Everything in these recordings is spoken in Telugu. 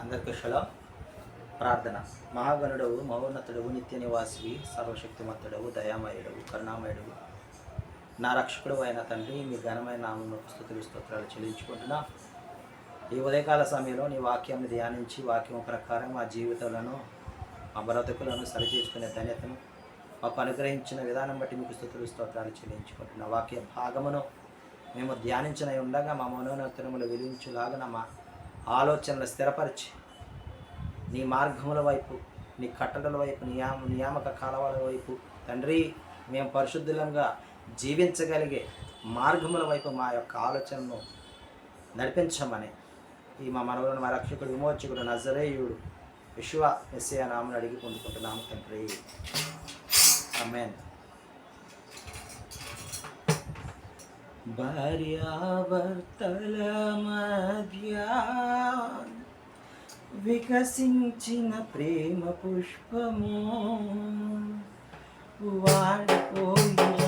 అందరికీ శులం ప్రార్థన. మహాగణుడవు మహోన్నతుడవు నిత్య నివాసివి సర్వశక్తిమంతుడవు దయామయుడవు కరుణామయుడవు. నా రక్షకుడు అయిన తండ్రి మీ ఘనమైన నామను స్థుతులు స్తోత్రాలు చెల్లించుకుంటున్నా. ఈ ఉదయకాల సమయంలో నీ వాక్యాన్ని ధ్యానించి వాక్యం ప్రకారం మా జీవితాలను మా బ్రతుకులను సరిచేసుకునే ధన్యతను మాకు అనుగ్రహించిన విధానం బట్టి మీకు స్థుతులు స్తోత్రాలు చెల్లించుకుంటున్నా. వాక్య భాగమును మేము ధ్యానించిన ఉండగా మా మనోన్నతనములు వెలించులాగా మా ఆలోచనలు స్థిరపరిచి నీ మార్గముల వైపు నీ కట్టడల వైపు నియామ నియామక కాలవాల వైపు తండ్రి మేము పరిశుద్ధులంగా జీవించగలిగే మార్గముల వైపు మా యొక్క ఆలోచనను నడిపించమని ఈ మా మనవులను మా రక్షకుడు విమోచకుడు నజరేయుడు విశ్వ మెస్సియా నామను అడిగి పొందుకుంటున్నాము తండ్రి. అమ్మేన్ భార్యాభర్తల మధ్య వికసించిన ప్రేమ పుష్పము వాడిపోయినాలు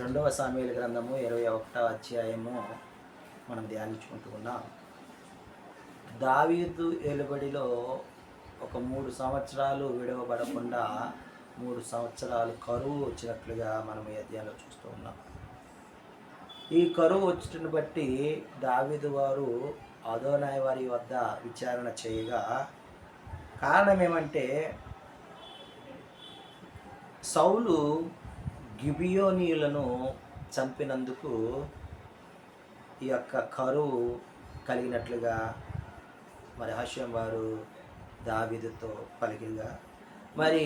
రెండవ సామీల గ్రంథము ఇరవై ఒకటవ అధ్యాయము మనం ధ్యానించుకుంటూ ఉన్నాం. దావీదు ఏలుబడిలో ఒక మూడు సంవత్సరాలు విడవబడకుండా మూడు సంవత్సరాలు కరువు వచ్చినట్లుగా మనం ఈ అధ్యాయంలో చూస్తూ ఉన్నాం. ఈ కరువు వచ్చిన బట్టి దావీదు వారు అదోనాయ వారి వద్ద విచారణ చేయగా కారణం ఏమంటే సౌలు గిబియోనీయులను చంపినందుకు ఈ యొక్క కరువు కలిగినట్లుగా మరి హాష్యం వారు దావిదుతో పలికిగా మరి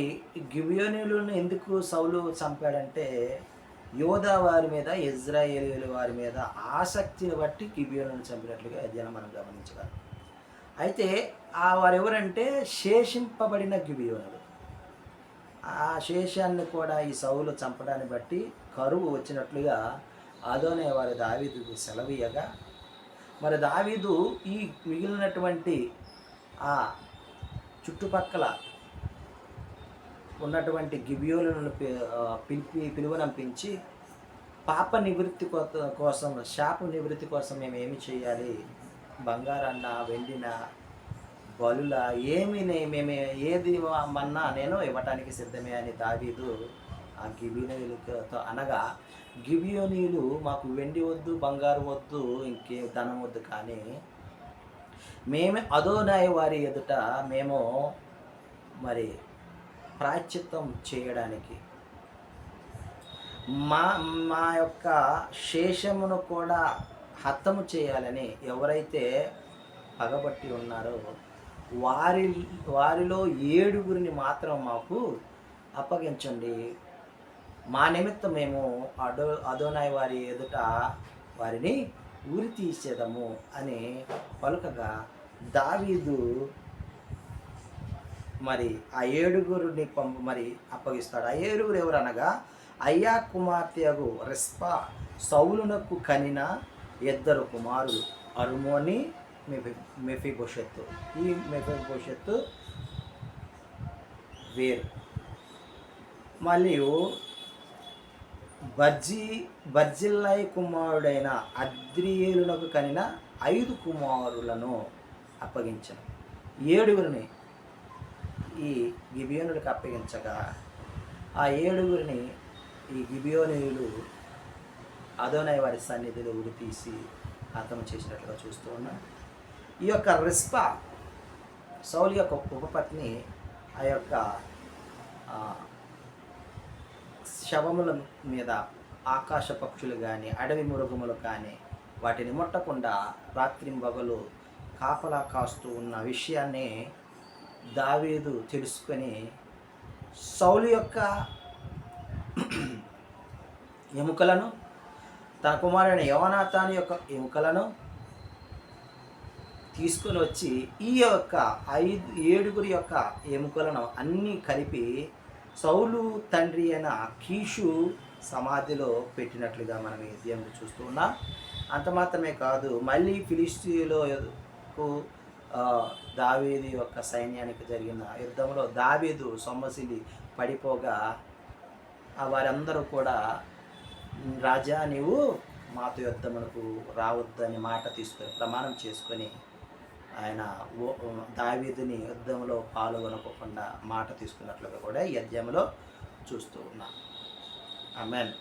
గిబియోనీయులను ఎందుకు సౌలు చంపాడంటే యోధా వారి మీద ఇజ్రాయేలీల వారి మీద ఆసక్తిని బట్టి గిబియోనులను చంపినట్లుగా జనం మనం గమనించగలం. అయితే ఆ వారు ఎవరంటే శేషింపబడిన గిబియోనులు. ఆ శేషాన్ని కూడా ఈ సౌలు చంపడాన్ని బట్టి కరువు వచ్చినట్లుగా అదోనే వారి దావీదుకు సెలవీయగా. మరి దావీదు ఈ మిగిలినటువంటి ఆ చుట్టుపక్కల ఉన్నటువంటి గిబియోలను పిలిపి పిలువనంపించి పాప నివృత్తి కోసం శాప నివృత్తి కోసం మేము ఏమి చేయాలి? బంగారాన్న వెండిన బలుల ఏమి మేమే మేము ఏది మన్నా నేను ఇవ్వటానికి సిద్ధమే అని దావీదు ఆ గిబియోనీలతో అనగా గిబియోనీలు మాకు వెండి వద్దు బంగారు వద్దు ఇంకే ధనం వద్దు కానీ మేమే అదోనాయ వారి ఎదుట మేము మరి ప్రాశ్చిత్తం చేయడానికి. మా మా యొక్క శేషమును కూడా హతము చేయాలని ఎవరైతే పగబట్టి ఉన్నారో వారి వారిలో ఏడుగురిని మాత్రం మాకు అప్పగించండి. మా నిమిత్తం మేము అడో అదోనాయ్ వారి ఎదుట వారిని ఊరి తీసేదము అని పలుకగా దావీదు మరి ఆ ఏడుగురిని పంప మరి అప్పగిస్తాడు. ఆ ఏడుగురు ఎవరు అనగా అయ్యా కుమార్తెగు రెస్పా సౌలునకు కనిన ఇద్దరు కుమారులు అరుమోని మెఫి మెఫిబోషెత్తు ఈ మెఫిబోషెత్తు వేరు. మరియు బర్జీ బర్జిల్లై కుమారుడైన అద్రియేలునకు కనిన ఐదు కుమారులను అప్పగించను. ఏడుగురిని ఈ గిబియోనులకు అప్పగించగా ఆ ఏడుగురిని ఈ గిబియోనీయులు అదోనై వారి సన్నిధిలో ఉరి తీసి హతం చేసినట్లుగా చూస్తూ ఉన్నాం. ఈ యొక్క రిస్పా సౌలు యొక్క ఉపపత్ని ఆ యొక్క శవముల మీద ఆకాశ పక్షులు కానీ అడవి మృగములు కానీ వాటిని ముట్టకుండా రాత్రింబగలు కాపలా కాస్తూ ఉన్న విషయాన్ని దావీదు తెలుసుకొని సౌలు యొక్క ఎముకలను తన కుమారుడైన యవనాథాని యొక్క ఎముకలను తీసుకొని వచ్చి ఈ యొక్క ఐదు ఏడుగురి యొక్క ఎముకలను అన్నీ కలిపి సౌలు తండ్రి అయిన కీషు సమాధిలో పెట్టినట్లుగా మనం ఈ దేవుడు చూస్తూ ఉన్నాం. అంత మాత్రమే కాదు మళ్ళీ ఫిలిస్తీన్లకు దావీదు యొక్క సైన్యానికి జరిగిన యుద్ధంలో దావీదు సొమ్మసిలి పడిపోగా ఆ వారందరూ కూడా రాజా నీవు మాతో యుద్ధమునకు రావద్దని మాట తీసుకొని ప్రమాణం చేసుకొని ఆయన దావీదుని యుద్ధంలో పాల్గొనకుండా మాట తీసుకున్నట్లుగా కూడా ఈ అధ్యాయంలో చూస్తూ ఉన్నాం. ఆమెన్.